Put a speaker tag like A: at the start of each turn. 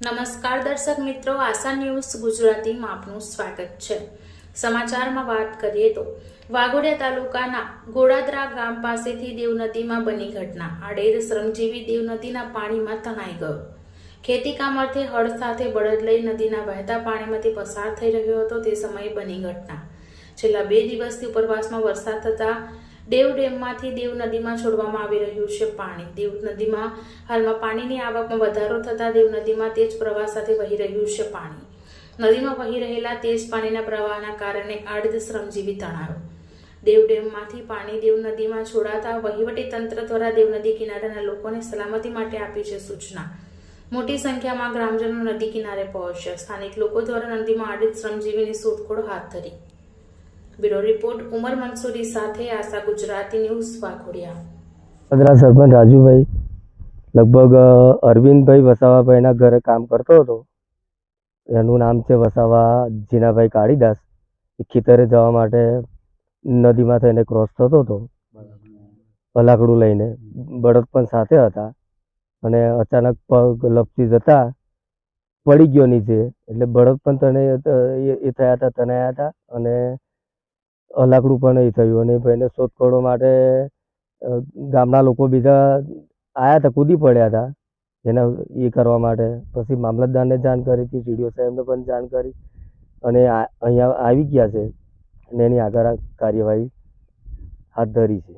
A: નમસ્કાર દર્શક મિત્રો, આશા ન્યૂઝ ગુજરાતીમાં આપનું સ્વાગત છે. સમાચારમાં વાત કરીએ તો વાઘોડિયા તાલુકાના ગોડાદરા ગામ પાસેથી દેવનદીમાં બની ઘટના. આડેર શ્રમજીવી દેવ નદીના પાણીમાં તણાઈ ગયો. ખેતી કામ અર્થે હળ સાથે બળદ લઈ નદીના વહેતા પાણીમાંથી પસાર થઈ રહ્યો હતો તે સમયે બની ઘટના. છેલ્લા બે દિવસથી ઉપરવાસમાં વરસાદ થતા દેવ ડેમમાંથી દેવ નદીમાં છોડવામાં આવી રહ્યું છે પાણી. દેવ નદીમાં હાલમાં પાણીની આવકમાં વધારો થતાં દેવ નદીમાં તેજ પ્રવાહ સાથે વહી રહ્યું છે પાણી. નદીમાં વહી રહેલા તેજ પાણીના પ્રવાહના કારણે આડદ શ્રમજીવી તણાયો. દેવ ડેમમાંથી પાણી દેવ નદીમાં છોડાતા વહીવટી તંત્ર દ્વારા દેવ નદી કિનારાના લોકોને સલામતી માટે આપી છે સૂચના. મોટી સંખ્યામાં ગ્રામજનો નદી કિનારે પહોંચ્યા. સ્થાનિક લોકો દ્વારા નદીમાં આડિત શ્રમજીવીની શોધખોળ હાથ ધરી. બ્યુરો રિપોર્ટ ઉમર મંસૂરી સાથે આશા ગુજરાતી ન્યૂઝ વાઘોડિયા.
B: વડોદરા સરપંચ રાજુભાઈ, લગભગ અરવિંદભાઈ વસાવાભાઈના ઘરે કામ કરતો હતો. એનું નામ છે વસાવા જીનાભાઈ કાળીદાસ. એ ખેતરે જવા માટે નદીમાં થઈને ક્રોસ થતો હતો. પલાકડું લઈને. બળદ પણ સાથે હતા. અને અચાનક પગ લપસી જતા પડી ગયો નીચે. એટલે બળદ પણ તને એ થયા હતા તણાયા હતા. અને હલાકડું પણ એ થયું અને ભાઈને શોધખોળો માટે ગામના લોકો બીજા આવ્યા હતા, કૂદી પડ્યા હતા એના એ કરવા માટે. પછી મામલતદારને જાણ કરી હતી ટીડીઓ સાહેબને પણ જાણ કરી અને અહીંયા આવી ગયા છે અને એની આગળ કાર્યવાહી હાથ ધરી છે.